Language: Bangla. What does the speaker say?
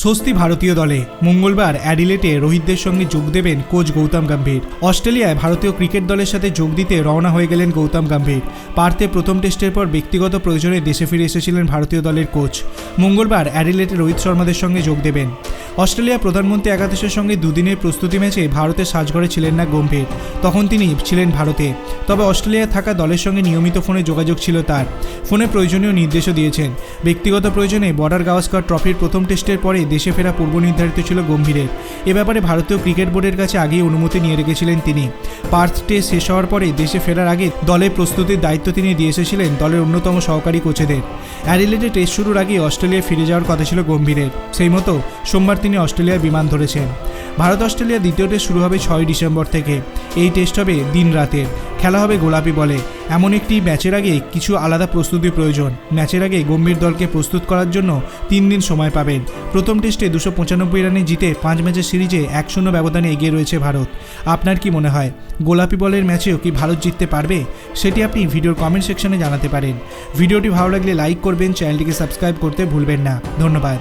স্বস্তি ভারতীয় দলে। মঙ্গলবার অ্যাডিলেটে রোহিতদের সঙ্গে যোগ দেবেন কোচ গৌতম গম্ভীর। অস্ট্রেলিয়ায় ভারতীয় ক্রিকেট দলের সাথে যোগ দিতে রওনা হয়ে গেলেন গৌতম গম্ভীর। পার্থে প্রথম টেস্টের পর ব্যক্তিগত প্রয়োজনে দেশে ফিরে এসেছিলেন ভারতীয় দলের কোচ। মঙ্গলবার অ্যাডিলেটে রোহিত শর্মাদের সঙ্গে যোগ দেবেন। অস্ট্রেলিয়া প্রধানমন্ত্রী একাদশের সঙ্গে দুদিনের প্রস্তুতি ম্যাচে ভারতের সাজঘরে ছিলেন না গম্ভীর। তখন তিনি ছিলেন ভারতে। তবে অস্ট্রেলিয়ায় থাকা দলের সঙ্গে নিয়মিত ফোনে যোগাযোগ ছিল তার। ফোনে প্রয়োজনীয় নির্দেশও দিয়েছেন। ব্যক্তিগত প্রয়োজনে বর্ডার গাওয়াস্কর ট্রফির প্রথম টেস্টের পরে দেশে ফেরা পূর্ব নির্ধারিত ছিল গম্ভীরের। এ ব্যাপারে ভারতীয় ক্রিকেট বোর্ডের কাছে আগেই অনুমতি নিয়ে রেখেছিলেন তিনি। পার্থ টেস্ট শেষ হওয়ার পরে দেশে ফেরার আগে দলের প্রস্তুতির দায়িত্ব তিনি দিয়ে এসেছিলেন দলের অন্যতম সহকারী কোচেদের। অ্যাডিলেডে টেস্ট শুরুর আগে অস্ট্রেলিয়ায় ফিরে যাওয়ার কথা ছিল গম্ভীরের। সেই মতো সোমবার তিনি অস্ট্রেলিয়ার বিমান ধরেছেন। ভারত অস্ট্রেলিয়া দ্বিতীয় টেস্ট শুরু হবে ছয় ডিসেম্বর থেকে। এই টেস্ট হবে দিন রাতের। খেলা হবে গোলাপি বলে। এমন একটি ম্যাচের আগে কিছু আলাদা প্রস্তুতি প্রয়োজন। ম্যাচের আগে গম্ভীর দলকে প্রস্তুত করার জন্য তিন দিন সময় পাবেন। প্রথম টেস্টে দুশো পঁচানব্বই রানে জিতে পাঁচ ম্যাচের সিরিজে এক শূন্য ব্যবধানে এগিয়ে রয়েছে ভারত। আপনার কি মনে হয়, গোলাপি বলের ম্যাচেও কি ভারত জিততে পারবে? সেটি আপনি ভিডিওর কমেন্ট সেকশনে জানাতে পারেন। ভিডিওটি ভালো লাগলে লাইক করবেন চ্যানেলটিকে সাবস্ক্রাইব করতে ভুলবেন না। ধন্যবাদ।